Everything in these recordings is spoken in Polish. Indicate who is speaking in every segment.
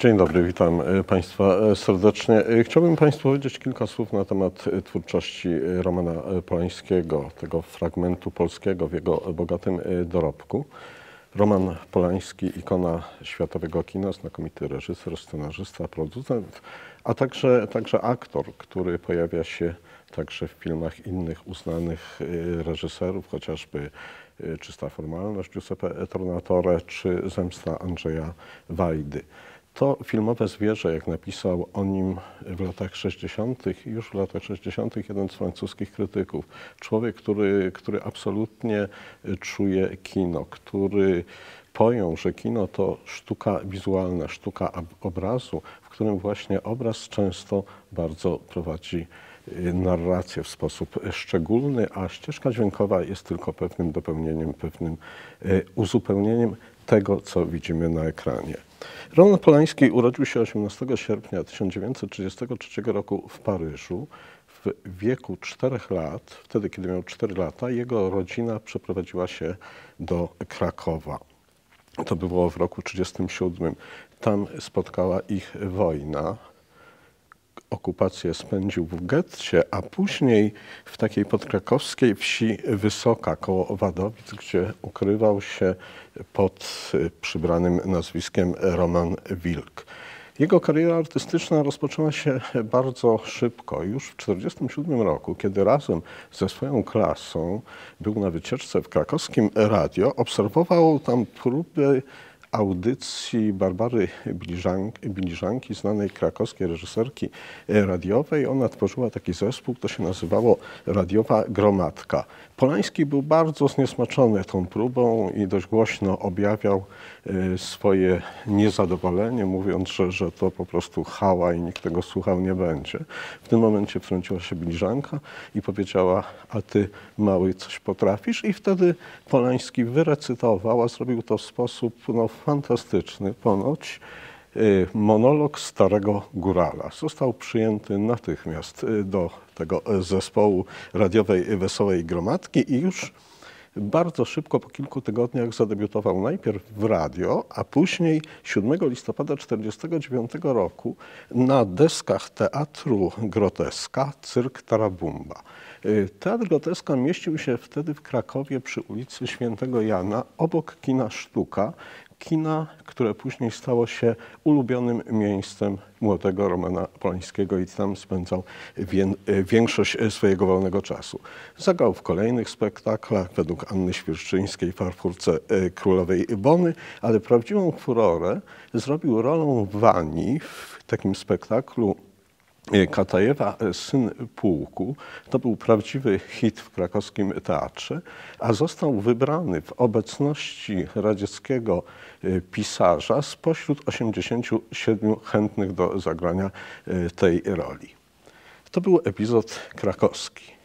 Speaker 1: Dzień dobry, witam e, Państwa e, serdecznie. E, chciałbym Państwu powiedzieć kilka słów na temat twórczości Romana Polańskiego, tego fragmentu polskiego w jego bogatym dorobku. Roman Polański, ikona światowego kina, znakomity reżyser, scenarzysta, producent, a także, także aktor, który pojawia się także w filmach innych uznanych reżyserów, chociażby Czysta Formalność Giuseppe Tornatore czy Zemsta Andrzeja Wajdy. To filmowe zwierzę, jak napisał o nim w latach 60., już w latach 60. jeden z francuskich krytyków. Człowiek, który, który absolutnie czuje kino, który pojął, że kino to sztuka wizualna, sztuka obrazu, w którym właśnie obraz często bardzo prowadzi y, narrację w sposób szczególny, a ścieżka dźwiękowa jest tylko pewnym dopełnieniem, pewnym y, uzupełnieniem tego, co widzimy na ekranie. Roland Polański urodził się 18 sierpnia 1933 roku w Paryżu. W wieku 4 lat, wtedy kiedy miał 4 lata, jego rodzina przeprowadziła się do Krakowa. To było w roku 1937. Tam spotkała ich wojna okupację spędził w getcie, a później w takiej podkrakowskiej wsi Wysoka koło Wadowic, gdzie ukrywał się pod przybranym nazwiskiem Roman Wilk. Jego kariera artystyczna rozpoczęła się bardzo szybko. Już w 1947 roku, kiedy razem ze swoją klasą był na wycieczce w krakowskim radio, obserwował tam próby audycji Barbary Biliżanki, znanej krakowskiej reżyserki radiowej. Ona tworzyła taki zespół, to się nazywało Radiowa Gromadka. Polański był bardzo zniesmaczony tą próbą i dość głośno objawiał e, swoje niezadowolenie, mówiąc, że, że to po prostu hała i nikt tego słuchał nie będzie. W tym momencie wtrąciła się Biliżanka i powiedziała, a ty mały coś potrafisz? I wtedy Polański wyrecytował, a zrobił to w sposób no, fantastyczny ponoć, y, monolog starego górala. Został przyjęty natychmiast y, do tego zespołu radiowej Wesołej Gromadki i już bardzo szybko, po kilku tygodniach zadebiutował najpierw w radio, a później 7 listopada 1949 roku na deskach Teatru Groteska Cyrk Tarabumba. Y, Teatr Groteska mieścił się wtedy w Krakowie przy ulicy Świętego Jana, obok kina Sztuka, kina, które później stało się ulubionym miejscem młodego Romana Polańskiego i tam spędzał większość swojego wolnego czasu. Zagrał w kolejnych spektaklach według Anny Świerszczyńskiej w Arfurce e, Królowej Bony, ale prawdziwą furorę zrobił rolą Wani w takim spektaklu E, Katajewa, e, syn pułku, to był prawdziwy hit w krakowskim teatrze, a został wybrany w obecności radzieckiego e, pisarza spośród 87 chętnych do zagrania tej roli. To był epizod krakowski.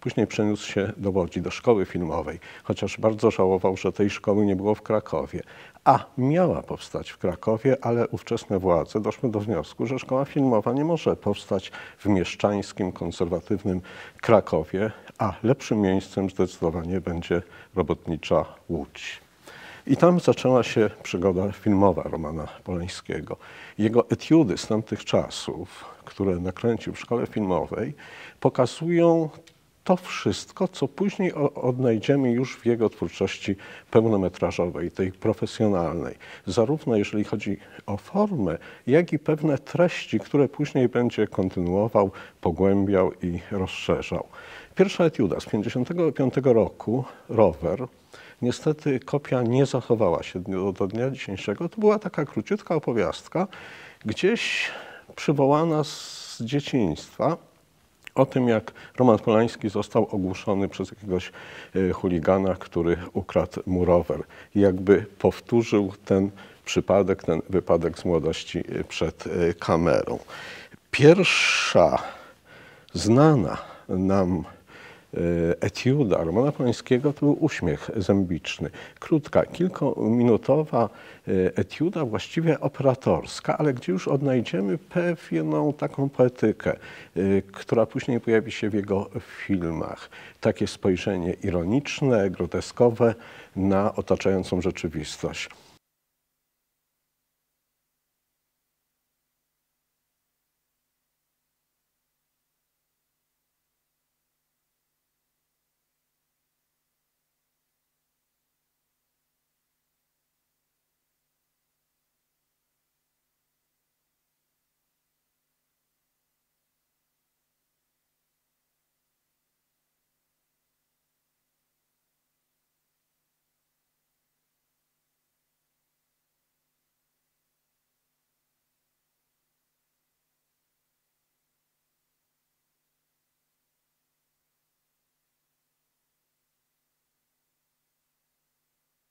Speaker 1: Później przeniósł się do Łodzi, do szkoły filmowej, chociaż bardzo żałował, że tej szkoły nie było w Krakowie a miała powstać w Krakowie, ale ówczesne władze doszły do wniosku, że szkoła filmowa nie może powstać w mieszczańskim, konserwatywnym Krakowie, a lepszym miejscem zdecydowanie będzie robotnicza Łódź. I tam zaczęła się przygoda filmowa Romana Polańskiego. Jego etiudy z tamtych czasów, które nakręcił w szkole filmowej, pokazują to wszystko, co później odnajdziemy już w jego twórczości pełnometrażowej, tej profesjonalnej, zarówno jeżeli chodzi o formę, jak i pewne treści, które później będzie kontynuował, pogłębiał i rozszerzał. Pierwsza etiuda z 1955 roku, Rower, niestety kopia nie zachowała się do, do dnia dzisiejszego. To była taka króciutka opowiastka, gdzieś przywołana z dzieciństwa, o tym, jak Roman Polański został ogłuszony przez jakiegoś e, chuligana, który ukradł mu rower. I jakby powtórzył ten przypadek, ten wypadek z młodości e, przed e, kamerą. Pierwsza znana nam etiuda Romana Polańskiego to był uśmiech zębiczny. Krótka, kilkuminutowa e, etiuda, właściwie operatorska, ale gdzie już odnajdziemy pewną taką poetykę, e, która później pojawi się w jego filmach. Takie spojrzenie ironiczne, groteskowe na otaczającą rzeczywistość.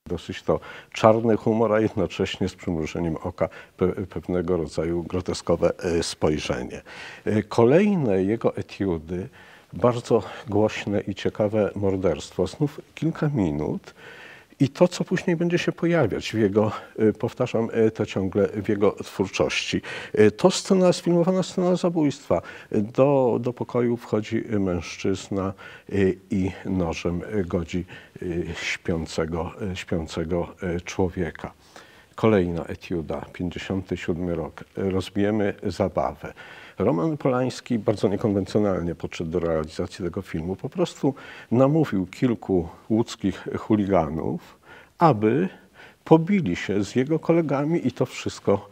Speaker 1: Dosyć to czarny humor, a jednocześnie z przymrużeniem oka pe- pewnego rodzaju groteskowe e, spojrzenie. E, Kolejne jego etiudy, bardzo głośne i ciekawe morderstwo, znów kilka minut. I to, co później będzie się pojawiać w jego, y, powtarzam y, to ciągle, w jego twórczości. Y, To scena, sfilmowana scena zabójstwa. Do, do pokoju wchodzi mężczyzna i nożem godzi śpiącego, śpiącego człowieka. Kolejna etiuda, 57 rok. Rozbijemy zabawę. Roman Polański bardzo niekonwencjonalnie podszedł do realizacji tego filmu. Po prostu namówił kilku łódzkich chuliganów, aby pobili się z jego kolegami i to wszystko,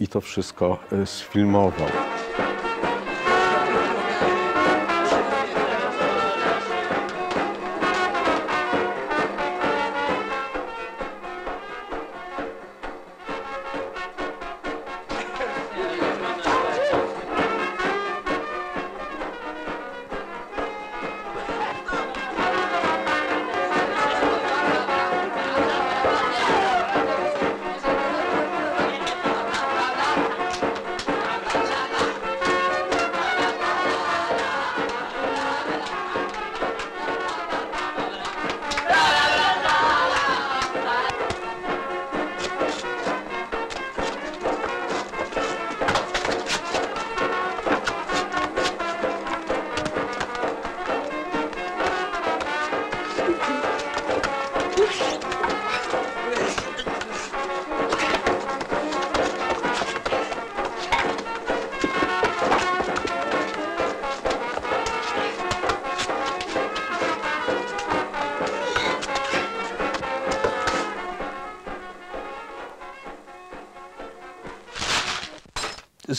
Speaker 1: i to wszystko e, sfilmował.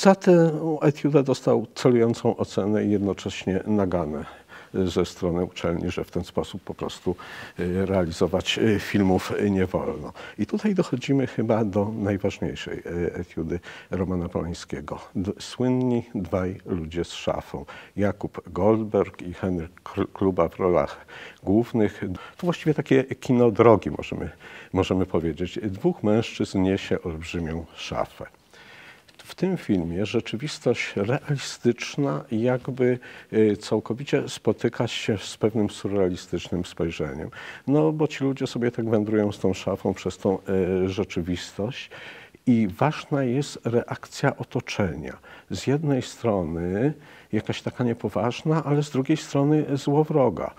Speaker 1: Za tę etiudę dostał celującą ocenę i jednocześnie naganę ze strony uczelni, że w ten sposób po prostu y, realizować y, filmów nie wolno. I tutaj dochodzimy chyba do najważniejszej y, etiudy Romana Polańskiego. Słynni dwaj ludzie z szafą. Jakub Goldberg i Henryk Kluba w rolach głównych. To właściwie takie kino drogi, możemy, możemy powiedzieć. Dwóch mężczyzn niesie olbrzymią szafę w tym filmie rzeczywistość realistyczna jakby y, całkowicie spotyka się z pewnym surrealistycznym spojrzeniem. No bo ci ludzie sobie tak wędrują z tą szafą przez tą y, rzeczywistość i ważna jest reakcja otoczenia. Z jednej strony jakaś taka niepoważna, ale z drugiej strony złowroga.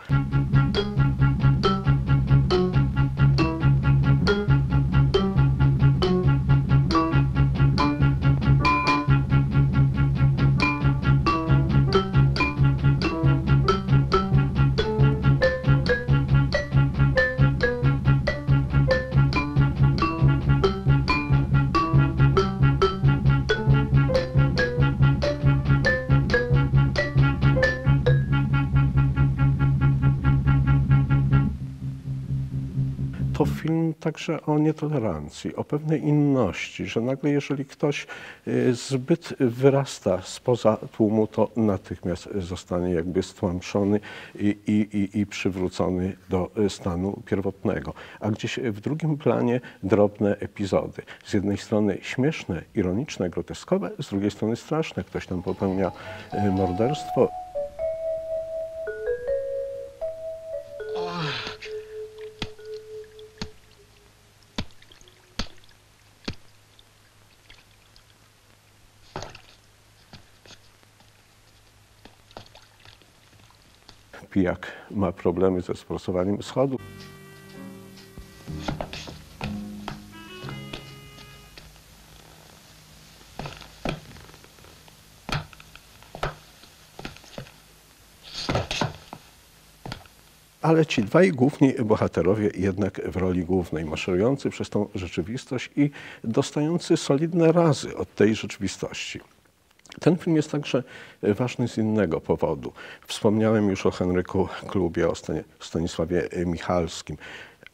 Speaker 1: Także o nietolerancji, o pewnej inności, że nagle jeżeli ktoś y, zbyt wyrasta spoza tłumu, to natychmiast zostanie jakby stłamszony i, i, i, przywrócony do y, stanu pierwotnego. A gdzieś w drugim planie drobne epizody. Z jednej strony śmieszne, ironiczne, groteskowe, z drugiej strony straszne. Ktoś tam popełnia y, morderstwo. Pijak ma problemy ze sforsowaniem schodów. Ale ci dwaj główni bohaterowie jednak w roli głównej, maszerujący przez tą rzeczywistość i dostający solidne razy od tej rzeczywistości. Ten film jest także ważny z innego powodu. Wspomniałem już o Henryku Klubie, o Stani- Stanisławie Michalskim,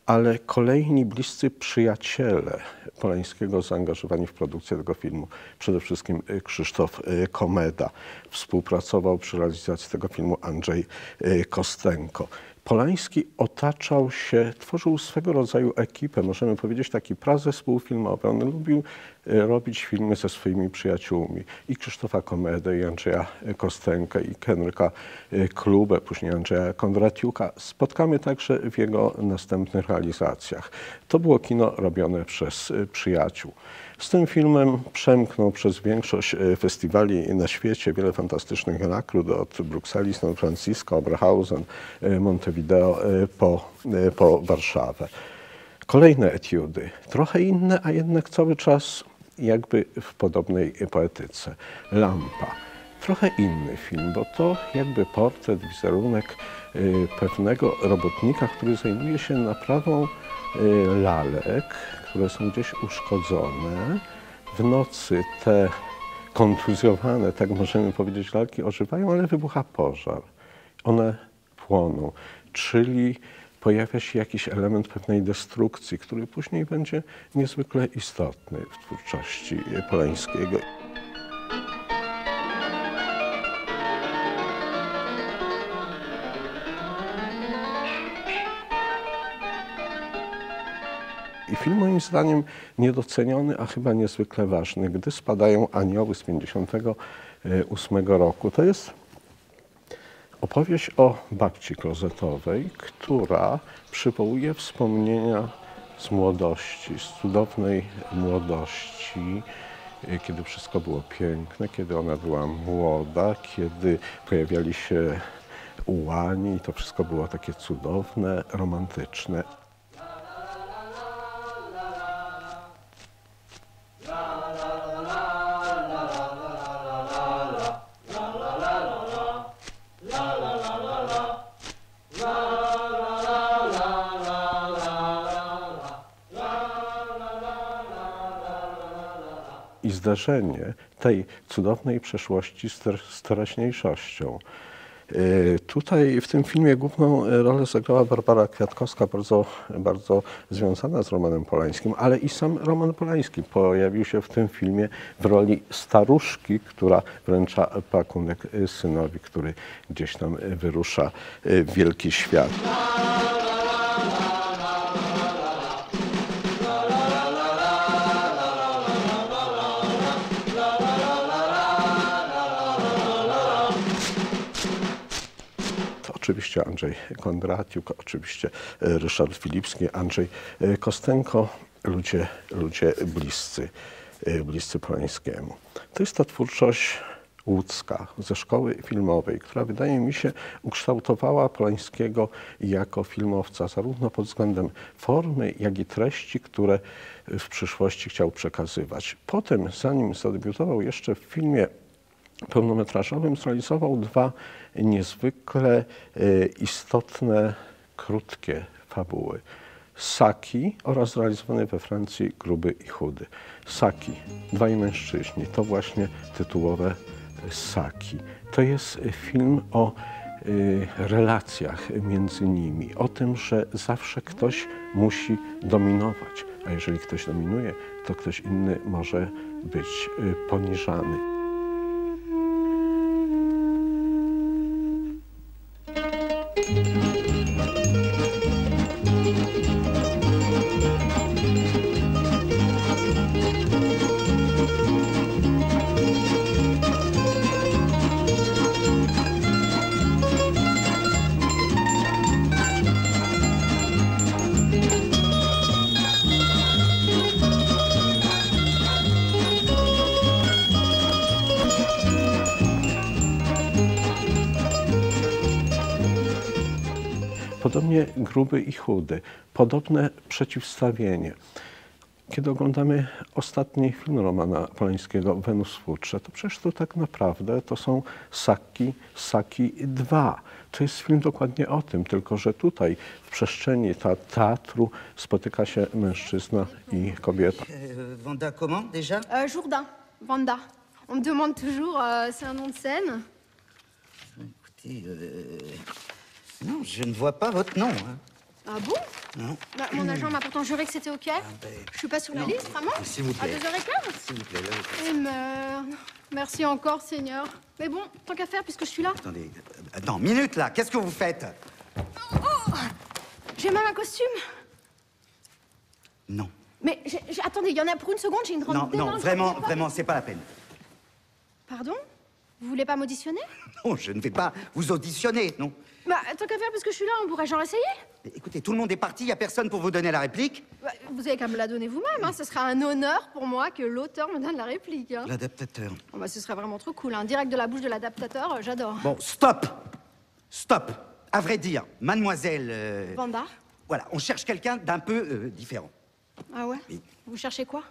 Speaker 1: ale kolejni bliscy przyjaciele Polańskiego zaangażowani w produkcję tego filmu, przede wszystkim Krzysztof Komeda. Współpracował przy realizacji tego filmu Andrzej Kostenko. Polański otaczał się, tworzył swego rodzaju ekipę, możemy powiedzieć taki prazespół filmowy. On lubił e, robić filmy ze swoimi przyjaciółmi. I Krzysztofa Komedę, i Andrzeja Kostenkę, i Henryka e, Klubę, później Andrzeja Kondratiuka. Spotkamy także w jego następnych realizacjach. To było kino robione przez e, przyjaciół. Z tym filmem przemknął przez większość e, festiwali na świecie, wiele fantastycznych nagród od Brukseli, San Francisco, Oberhausen, e, Montevideo e, po, po Warszawę. Kolejne etiudy, trochę inne, a jednak cały czas jakby w podobnej poetyce. Lampa. Trochę inny film, bo to jakby portret, wizerunek pewnego robotnika, który zajmuje się naprawą lalek, które są gdzieś uszkodzone. W nocy te kontuzjowane, tak możemy powiedzieć, lalki ożywają, ale wybucha pożar. One płoną, czyli pojawia się jakiś element pewnej destrukcji, który później będzie niezwykle istotny w twórczości Polańskiego. Film moim zdaniem niedoceniony, a chyba niezwykle ważny, gdy spadają anioły z 58 roku. To jest opowieść o babci klozetowej, która przywołuje wspomnienia z młodości, z cudownej młodości, kiedy wszystko było piękne, kiedy ona była młoda, kiedy pojawiali się ułani i to wszystko było takie cudowne, romantyczne. I zdarzenie tej cudownej przeszłości z, ter- z teraźniejszością. Yy, Tutaj w tym filmie główną rolę zagrała Barbara Kwiatkowska, bardzo, bardzo związana z Romanem Polańskim, ale i sam Roman Polański pojawił się w tym filmie w roli staruszki, która wręcza pakunek synowi, który gdzieś tam wyrusza w wielki świat. Oczywiście Andrzej Kondratiuk, oczywiście e, Ryszard Filipski, Andrzej e, Kostenko, ludzie, ludzie bliscy, e, bliscy Polańskiemu. To jest ta twórczość łódzka ze szkoły filmowej, która wydaje mi się ukształtowała Polańskiego jako filmowca, zarówno pod względem formy, jak i treści, które w przyszłości chciał przekazywać. Potem, zanim zadebiutował jeszcze w filmie pełnometrażowym zrealizował dwa niezwykle e, istotne, krótkie fabuły. Saki oraz zrealizowany we Francji Gruby i Chudy. Saki, dwaj mężczyźni, to właśnie tytułowe Saki. To jest film o y, relacjach między nimi, o tym, że zawsze ktoś musi dominować, a jeżeli ktoś dominuje, to ktoś inny może być y, poniżany. Podobnie gruby i chudy, podobne przeciwstawienie. Kiedy oglądamy ostatni film Romana Polańskiego, Wenus Futrze, to przecież to tak naprawdę to są Saki, Saki 2. To jest film dokładnie o tym, tylko że tutaj w przestrzeni ta teatru spotyka się mężczyzna i kobieta.
Speaker 2: Euh, Vanda, comment déjà
Speaker 3: Euh, Jourdain, Vanda. On me demande toujours, euh, c'est un nom de scène
Speaker 2: Écoutez, euh, non, je ne vois pas votre nom. hein.
Speaker 3: Ah bon?
Speaker 2: Non.
Speaker 3: Bah, Mon agent m'a pourtant juré que c'était OK.
Speaker 2: ben,
Speaker 3: Je suis pas sur la
Speaker 2: non.
Speaker 3: liste, vraiment?
Speaker 2: S'il vous plaît.
Speaker 3: À 2h15
Speaker 2: S'il vous plaît, là,
Speaker 3: Eh merde. Merci encore, Seigneur. Mais bon, tant qu'à faire, puisque je suis là.
Speaker 2: attendez. euh, Attends, minute là, qu'est-ce que vous faites?
Speaker 3: J'ai même un costume.
Speaker 2: Non.
Speaker 3: Mais j'ai- j'ai- attendez, il y en a pour une seconde, j'ai une grande
Speaker 2: Non, non, vraiment, vraiment, c'est pas la peine.
Speaker 3: Pardon? Vous voulez pas m'auditionner?
Speaker 2: Non, je ne vais pas vous auditionner, non.
Speaker 3: Bah, tant qu'à faire, parce que je suis là, on pourrait genre essayer
Speaker 2: Écoutez, tout le monde est parti, il a personne pour vous donner la réplique.
Speaker 3: Bah, Vous avez qu'à me la donner vous-même, hein. ce sera un honneur pour moi que l'auteur me donne la réplique. Hein.
Speaker 2: L'adaptateur.
Speaker 3: Oh, bah, ce serait vraiment trop cool, hein. direct de la bouche de l'adaptateur, euh, j'adore.
Speaker 2: Bon, stop Stop À vrai dire, mademoiselle... euh,
Speaker 3: Vanda?
Speaker 2: Voilà, on cherche quelqu'un d'un peu euh, différent.
Speaker 3: Ah ouais?
Speaker 2: Oui.
Speaker 3: Vous cherchez quoi?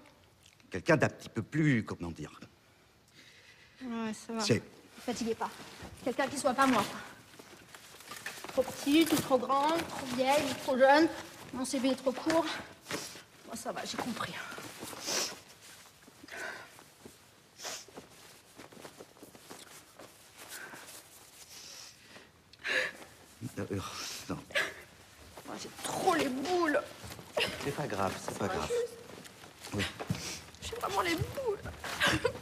Speaker 2: Quelqu'un d'un petit peu plus, comment dire...
Speaker 3: Ouais, ça va.
Speaker 2: C'est...
Speaker 3: Fatiguez pas. Quelqu'un qui soit pas moi. Trop petite, ou trop grande, trop vieille, ou trop jeune. Mon CV est trop court. Moi, ça va, j'ai compris.
Speaker 2: non,
Speaker 3: Moi, j'ai trop les boules.
Speaker 2: c'est pas grave, c'est pas grave. Oui.
Speaker 3: J'ai vraiment les boules.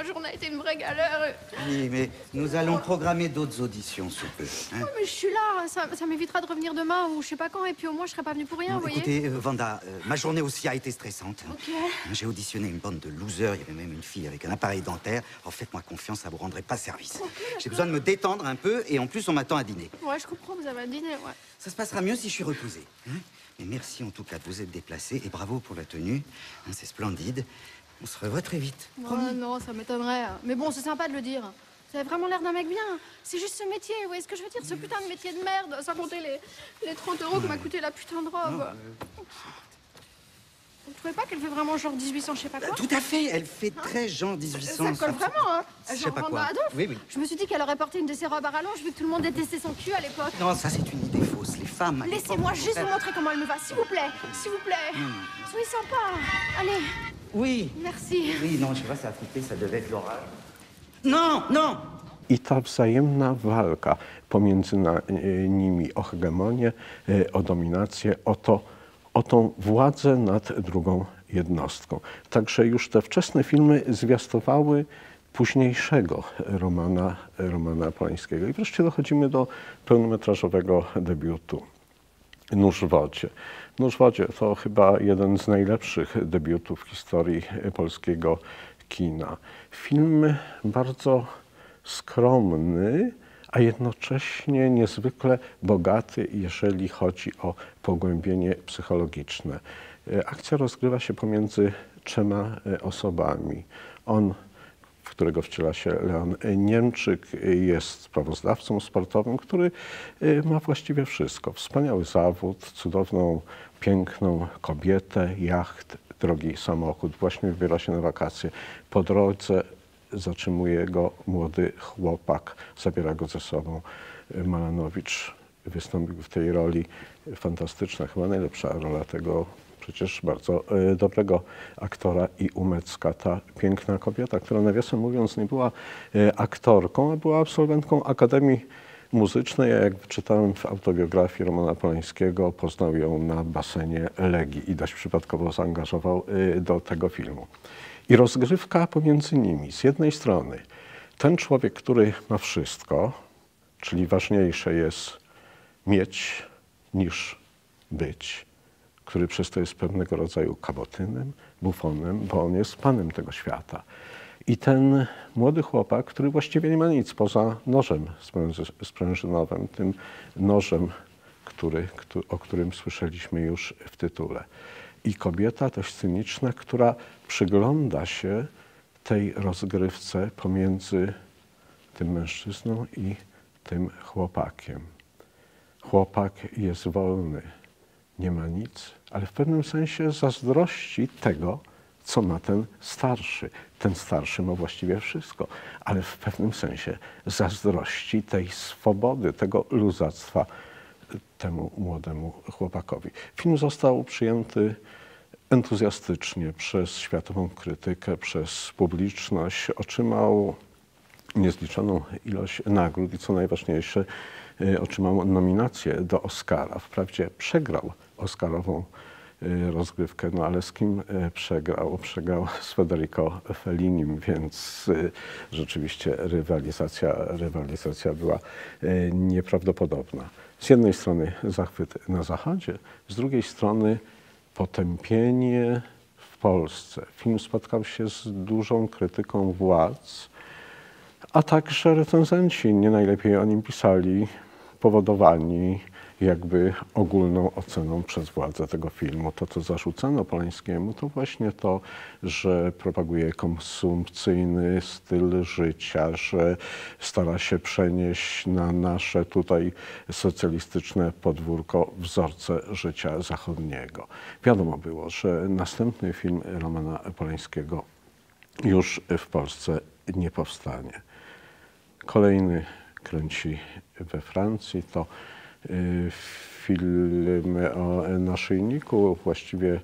Speaker 3: Ma journée a été une vraie galère.
Speaker 2: Oui, mais nous allons programmer d'autres auditions sous peu. hein.
Speaker 3: Mais je suis là, ça, ça m'évitera de revenir demain ou je sais pas quand, et puis au moins je serai pas venue pour rien,
Speaker 2: Non,
Speaker 3: vous voyez.
Speaker 2: écoutez, euh, Vanda, euh, ma journée aussi a été stressante.
Speaker 3: Ok.
Speaker 2: J'ai auditionné une bande de losers, il y avait même une fille avec un appareil dentaire. En faites-moi confiance, ça vous rendrait pas service. J'ai besoin de me détendre un peu et en plus on m'attend à dîner.
Speaker 3: Ouais, je comprends, vous avez un dîner, ouais.
Speaker 2: Ça se passera mieux si je suis reposé. hein. Mais merci en tout cas de vous être déplacé et bravo pour la tenue. Hein, C'est splendide. On se revoit très vite.
Speaker 3: Ouais, non, ça m'étonnerait. hein. Mais bon, c'est sympa de le dire. Vous avez vraiment l'air d'un mec bien. C'est juste ce métier, vous voyez ce que je veux dire Ce putain de métier de merde, sans compter les, les 30 euros que m'a coûté la putain de robe. Vous trouvez pas qu'elle fait vraiment genre 1800, je sais pas quoi
Speaker 2: Tout à fait, elle fait très Jean 1800.
Speaker 3: Ça colle vraiment, hein
Speaker 2: Je sais
Speaker 3: Genre
Speaker 2: pas quoi.
Speaker 3: Adolphe.
Speaker 2: Oui, oui.
Speaker 3: Je me suis dit qu'elle aurait porté une de ses robes à rallonge vu que tout le monde détestait son cul à l'époque.
Speaker 2: Non, ça c'est une idée fausse. Les femmes.
Speaker 3: Laissez-moi juste vous montrer comment elle me va, s'il vous plaît. S'il vous plaît. Soyez sympa. Allez,
Speaker 2: Oui.
Speaker 3: merci.
Speaker 2: Oui, non, je sais pas, ça a trippé, ça devait être l'orage. Non, non
Speaker 1: I ta wzajemna walka pomiędzy e, nimi o hegemonię, e, o dominację, o, to, o tą władzę nad drugą jednostką. Także już te wczesne filmy zwiastowały późniejszego Romana, Romana Polańskiego. I wreszcie dochodzimy do pełnometrażowego debiutu. Nóż w wodzie. Nóż w wodzie to chyba jeden z najlepszych debiutów w historii polskiego kina. Film bardzo skromny, a jednocześnie niezwykle bogaty, jeżeli chodzi o pogłębienie psychologiczne. E, Akcja rozgrywa się pomiędzy trzema e, osobami. On w którego wciela się Leon Niemczyk, jest sprawozdawcą sportowym, który y, ma właściwie wszystko. Wspaniały zawód, cudowną, piękną kobietę, jacht, drogi samochód. Właśnie wybiera się na wakacje. Po drodze zatrzymuje go młody chłopak, zabiera go ze sobą. Malanowicz wystąpił w tej roli fantastyczna, chyba najlepsza rola tego przecież bardzo e, dobrego aktora i Umecka, ta piękna kobieta, która nawiasem mówiąc nie była e, aktorką, a była absolwentką Akademii Muzycznej, a jak wyczytałem w autobiografii Romana Polańskiego, poznał ją na basenie Legii i dość przypadkowo zaangażował e, do tego filmu. I rozgrywka pomiędzy nimi. Z jednej strony ten człowiek, który ma wszystko, czyli ważniejsze jest mieć niż być, który przez to jest pewnego rodzaju kabotynem, bufonem, bo on jest panem tego świata. I ten młody chłopak, który właściwie nie ma nic poza nożem spręży- sprężynowym, tym nożem, który, któ- o którym słyszeliśmy już w tytule. I kobieta dość cyniczna, która przygląda się tej rozgrywce pomiędzy tym mężczyzną i tym chłopakiem. Chłopak jest wolny, nie ma nic, ale w pewnym sensie zazdrości tego, co ma ten starszy. Ten starszy ma właściwie wszystko, ale w pewnym sensie zazdrości tej swobody, tego luzactwa temu młodemu chłopakowi. Film został przyjęty entuzjastycznie przez światową krytykę, przez publiczność. Otrzymał niezliczoną ilość nagród i co najważniejsze, y, otrzymał nominację do Oscara. Wprawdzie przegrał Oscarową rozgrywkę, no ale z kim y, przegrał? Przegrał z Federico Fellinim, więc y, rzeczywiście rywalizacja, rywalizacja była y, nieprawdopodobna. Z jednej strony zachwyt na Zachodzie, z drugiej strony potępienie w Polsce. Film spotkał się z dużą krytyką władz, a także recenzenci nie najlepiej o nim pisali, powodowani jakby ogólną oceną przez władze tego filmu. To, co zarzucano Polańskiemu, to właśnie to, że propaguje konsumpcyjny styl życia, że stara się przenieść na nasze tutaj socjalistyczne podwórko wzorce życia zachodniego. Wiadomo było, że następny film Romana Polańskiego już w Polsce nie powstanie. Kolejny kręci we Francji. To film o naszyjniku, właściwie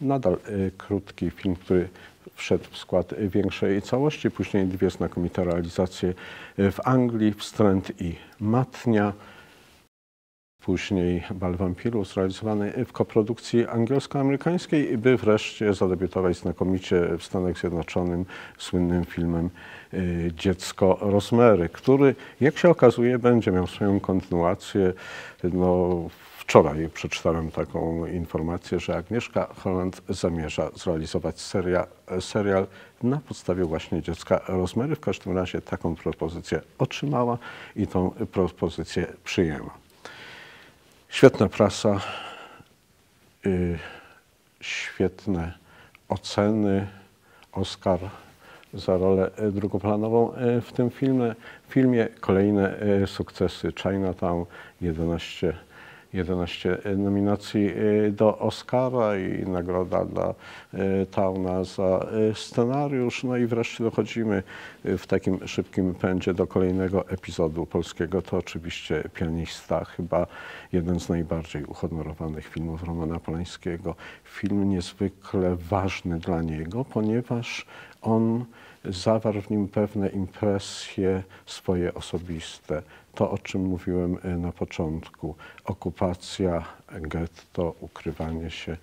Speaker 1: nadal y, krótki film, który wszedł w skład większej całości. Później dwie znakomite realizacje w Anglii, Wstręt i Matnia. Później Bal Wampirów zrealizowany w koprodukcji angielsko-amerykańskiej, by wreszcie zadebiutować znakomicie w Stanach Zjednoczonych słynnym filmem y, Dziecko Rozmery, który jak się okazuje będzie miał swoją kontynuację. No, wczoraj przeczytałem taką informację, że Agnieszka Holland zamierza zrealizować seria, serial na podstawie właśnie Dziecka Rozmery. W każdym razie taką propozycję otrzymała i tą propozycję przyjęła. Świetna prasa, y, świetne oceny. Oscar za rolę y, drugoplanową y, w tym filmie. filmie. Kolejne y, sukcesy Chinatown, 11, 11 nominacji y, do Oscara i nagroda dla y, Tauna za scenariusz. No i wreszcie dochodzimy w takim szybkim pędzie do kolejnego epizodu polskiego. To oczywiście Pianista, chyba jeden z najbardziej uhonorowanych filmów Romana Polańskiego. Film niezwykle ważny dla niego, ponieważ on zawarł w nim pewne impresje swoje osobiste. To, o czym mówiłem y, na początku, okupacja, getto, ukrywanie się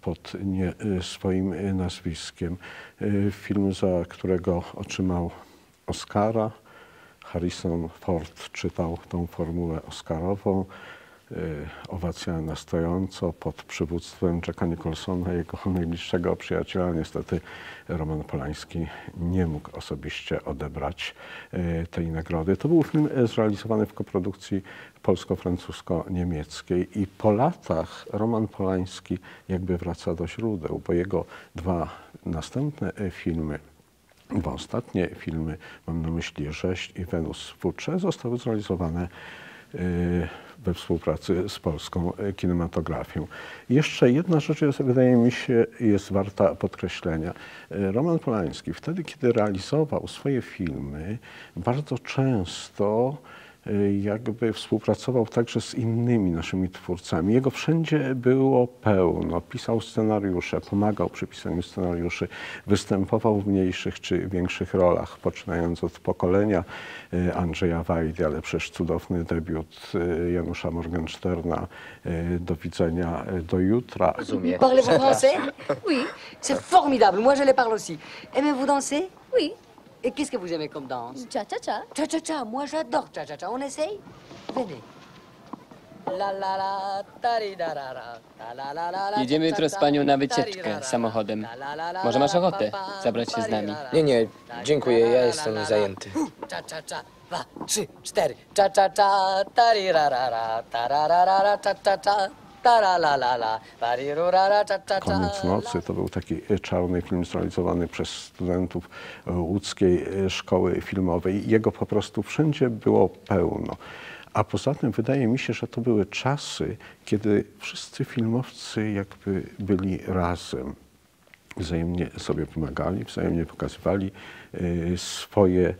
Speaker 1: pod nie, y, swoim y, nazwiskiem. Film, za którego otrzymał Oscara. Harrison Ford czytał tą formułę oscarową. Y, Owacja na stojąco pod przywództwem Jacka Nicholsona, jego najbliższego przyjaciela. Niestety Roman Polański nie mógł osobiście odebrać y, tej nagrody. To był film y, zrealizowany w koprodukcji polsko-francusko-niemieckiej i po latach Roman Polański jakby wraca do źródeł, bo jego dwa następne y, filmy Dwa ostatnie filmy, mam na myśli Rzeź i Wenus futrze, zostały zrealizowane we współpracy z polską kinematografią. Jeszcze jedna rzecz, jest, wydaje mi się, jest warta podkreślenia. Y, Roman Polański, wtedy kiedy realizował swoje filmy, bardzo często jakby współpracował także z innymi naszymi twórcami. Jego wszędzie było pełno. Pisał scenariusze, pomagał przy pisaniu scenariuszy, występował w mniejszych czy większych rolach, poczynając od pokolenia y, Andrzeja Wajdy, ale przecież cudowny debiut y, Janusza Morgensterna, y, Do widzenia, y, do jutra.
Speaker 4: Rozumiem.
Speaker 5: Parlez-vous français
Speaker 3: Oui,
Speaker 5: C'est formidable, moi je les parle aussi. Aimez-vous danser
Speaker 3: oui.
Speaker 5: Et qu'est-ce que vous aimez comme danse
Speaker 3: Cha-cha-cha.
Speaker 5: Cha-cha-cha, moi j'adore cha-cha-cha. On essaye Venez. La la la, tari-da-ra-ra, ta la la la la,
Speaker 4: Jedziemy jutro z panią na wycieczkę samochodem. Może masz ochotę zabrać się z nami?
Speaker 6: Nie, nie, dziękuję, ja jestem zajęty.
Speaker 5: Cha-cha-cha, dwa, trzy, cztery. Cha-cha-cha, tari-ra-ra-ra, tararara, cha-cha-cha, parirurara, cha-cha-cha,
Speaker 1: Koniec nocy to był taki e, czarny film zrealizowany przez studentów e, łódzkiej e, szkoły filmowej. Jego po prostu wszędzie było pełno. A poza tym wydaje mi się, że to były czasy, kiedy wszyscy filmowcy jakby byli razem. Wzajemnie sobie pomagali, wzajemnie pokazywali swoje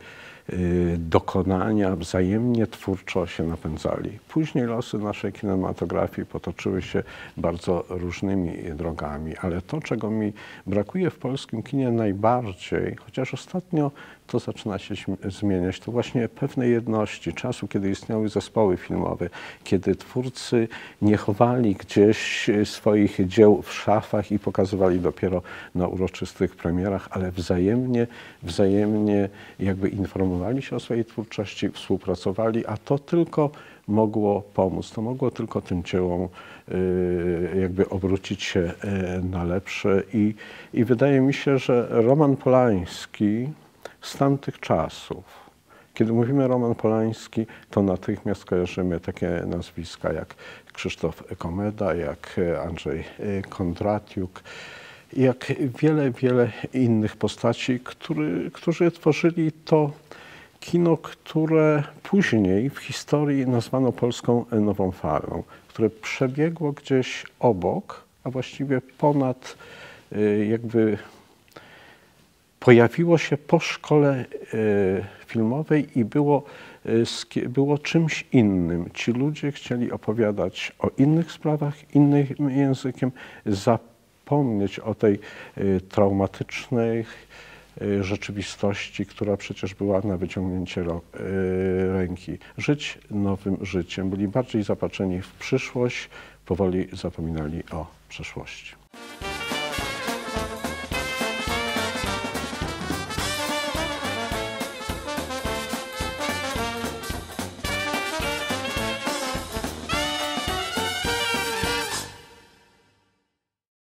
Speaker 1: dokonania, wzajemnie twórczo się napędzali. Później losy naszej kinematografii potoczyły się bardzo różnymi drogami, ale to, czego mi brakuje w polskim kinie najbardziej, chociaż ostatnio to zaczyna się zmieniać. To właśnie pewnej jedności czasu, kiedy istniały zespoły filmowe, kiedy twórcy nie chowali gdzieś e, swoich dzieł w szafach i pokazywali dopiero na uroczystych premierach, ale wzajemnie, wzajemnie jakby informowali się o swojej twórczości, współpracowali, a to tylko mogło pomóc, to mogło tylko tym dziełom y, jakby obrócić się y, na lepsze i, i wydaje mi się, że Roman Polański z tamtych czasów, kiedy mówimy Roman Polański, to natychmiast kojarzymy takie nazwiska jak Krzysztof Komeda, jak Andrzej Kondratiuk, jak wiele, wiele innych postaci, który, którzy tworzyli to kino, które później w historii nazwano polską nową falą, które przebiegło gdzieś obok, a właściwie ponad y, jakby pojawiło się po szkole y, filmowej i było, skie- było czymś innym. Ci ludzie chcieli opowiadać o innych sprawach, innym językiem, zapomnieć o tej y, traumatycznej rzeczywistości, która przecież była na wyciągnięcie ręki. Żyć nowym życiem. Byli bardziej zapatrzeni w przyszłość, powoli zapominali o przeszłości.